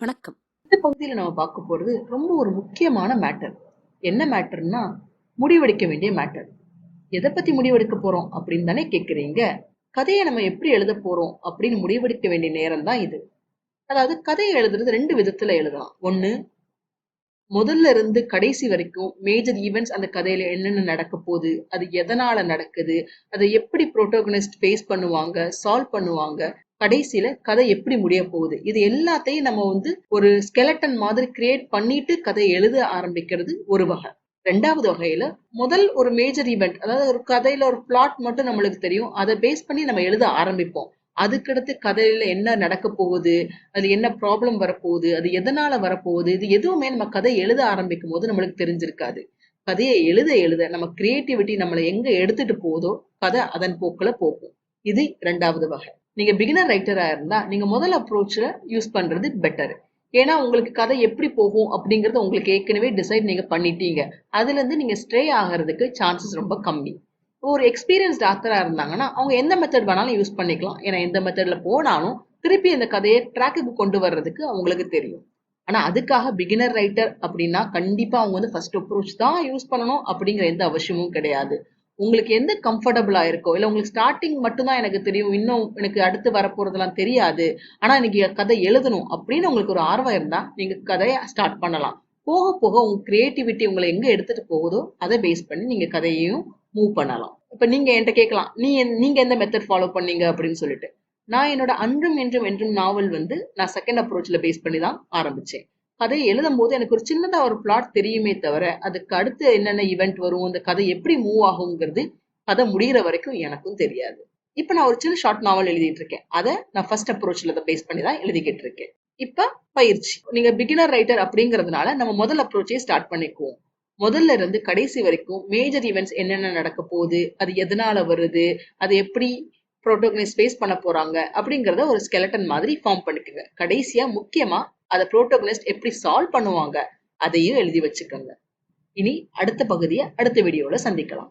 வணக்கம். இந்த பகுதியில நம்ம பார்க்க போறது ரொம்ப ஒரு முக்கியமான மேட்டர் என்ன மேட்டர்னா முடிவெடுக்க வேண்டிய மேட்டர் எதை பத்தி முடிவெடுக்க போறோம் அப்படின்னு தானே கேட்குறீங்க கதையை நம்ம எப்படி எழுத போறோம் அப்படின்னு முடிவெடுக்க வேண்டிய நேரம் தான் இது. அதாவது கதையை எழுதுறது ரெண்டு விதத்துல எழுதலாம். ஒன்று முதல்ல இருந்து கடைசி வரைக்கும் மேஜர் ஈவெண்ட்ஸ் அந்த கதையில என்னென்ன நடக்க போகுது அது எதனால நடக்குது அதை எப்படி புரோட்டோகனிஸ்ட் ஃபேஸ் பண்ணுவாங்க சால்வ் பண்ணுவாங்க கடைசியில கதை எப்படி முடிய போகுது? இது எல்லாத்தையும் நம்ம வந்து ஒரு ஸ்கெலட்டன் மாதிரி கிரியேட் பண்ணிட்டு கதை எழுத ஆரம்பிக்கிறது ஒரு வகை. ரெண்டாவது வகையில முதல் ஒரு மேஜர் ஈவெண்ட் அதாவது ஒரு கதையில ஒரு பிளாட் மட்டும் நம்மளுக்கு தெரியும். அதை பேஸ் பண்ணி நம்ம எழுத ஆரம்பிப்போம். அதுக்கடுத்து கதையில என்ன நடக்க போகுது? அது என்ன ப்ராப்ளம் வரப்போகுது? அது எதனால வரப்போகுது? இது எதுவுமே நம்ம கதை எழுத ஆரம்பிக்கும் போது நம்மளுக்கு தெரிஞ்சிருக்காது. கதையை எழுத எழுத நம்ம கிரியேட்டிவிட்டி நம்மளை எங்க எடுத்துட்டு போகுதோ கதை அதன் போக்கில் போகும். இது ரெண்டாவது வகை. நீங்க பிகினர் ரைட்டரா இருந்தா நீங்க முதல் அப்ரோச்ல யூஸ் பண்றது பெட்டர் ஏன்னா உங்களுக்கு கதை எப்படி போகும் அப்படிங்கிறத உங்களுக்கு ஏற்கனவே டிசைட் நீங்க பண்ணிட்டீங்க. அதுல இருந்து நீங்க ஸ்ட்ரே ஆகிறதுக்கு சான்சஸ் ரொம்ப கம்மி. ஒரு எக்ஸ்பீரியன்ஸ்ட் ஆத்தரா இருந்தாங்கன்னா அவங்க எந்த மெத்தட் வேணாலும் யூஸ் பண்ணிக்கலாம். ஏன்னா எந்த மெத்தட்ல போனாலும் திருப்பி அந்த கதையை ட்ராக்குக்கு கொண்டு வர்றதுக்கு அவங்களுக்கு தெரியும். ஆனா அதுக்காக பிகினர் ரைட்டர் அப்படின்னா கண்டிப்பா அவங்க வந்து ஃபர்ஸ்ட் அப்ரோச் தான் யூஸ் பண்ணணும் அப்படிங்கிற எந்த அவசியமும் கிடையாது. உங்களுக்கு எந்த கம்ஃபர்டபுளாக இருக்கோ இல்லை உங்களுக்கு ஸ்டார்டிங் மட்டும்தான் எனக்கு தெரியும் இன்னும் எனக்கு அடுத்து வரப்போகிறதெல்லாம் தெரியாது ஆனால் இன்னைக்கு கதை எழுதணும் அப்படின்னு உங்களுக்கு ஒரு ஆர்வம் இருந்தால் நீங்கள் கதையை ஸ்டார்ட் பண்ணலாம். போக போக உங்க கிரியேட்டிவிட்டி உங்களை எங்கே எடுத்துட்டு போகுதோ அதை பேஸ் பண்ணி நீங்கள் கதையையும் மூவ் பண்ணலாம். இப்போ நீங்கள் என்கிட்ட கேட்கலாம் நீ நீங்கள் எந்த மெத்தட் ஃபாலோ பண்ணீங்க அப்படின்னு சொல்லிட்டு. நான் என்னோட அன்றும் என்றும் என்றும் நாவல் வந்து நான் செகண்ட் அப்ரோச்சில் பேஸ் பண்ணி தான் ஆரம்பித்தேன் அதை எழுதும் போது எனக்கு ஒரு சின்னதாக ஒரு பிளாட் தெரியுமே தவிர அதுக்கு அடுத்து என்னென்ன ஈவெண்ட் வரும் அந்த கதை எப்படி மூவ் ஆகுங்கிறது கதை முடிகிற வரைக்கும் எனக்கும் தெரியாது. இப்போ நான் ஒரு சின்ன ஷார்ட் நாவல் எழுதிட்டு இருக்கேன். அதை நான் ஃபர்ஸ்ட் அப்ரோச்சில் அதை பேஸ் பண்ணி தான் எழுதிக்கிட்டு இருக்கேன். இப்போ பயிற்சி. நீங்க பிகினர் ரைட்டர் அப்படிங்கிறதுனால நம்ம முதல் அப்ரோச்சே ஸ்டார்ட் பண்ணிக்குவோம். முதல்ல இருந்து கடைசி வரைக்கும் மேஜர் ஈவெண்ட்ஸ் என்னென்ன நடக்க போகுது அது எதனால வருது அது எப்படி ப்ரோட்டோகனைஸ் ஃபேஸ் பண்ண போறாங்க அப்படிங்கிறத ஒரு ஸ்கெலட்டன் மாதிரி ஃபார்ம் பண்ணிக்கோங்க. கடைசியா முக்கியமா அதை புரோட்டோகனிஸ்ட் எப்படி சால்வ் பண்ணுவாங்க அதையும் எழுதி வச்சுக்கோங்க. இனி அடுத்த பகுதியை அடுத்த வீடியோல சந்திக்கலாம்.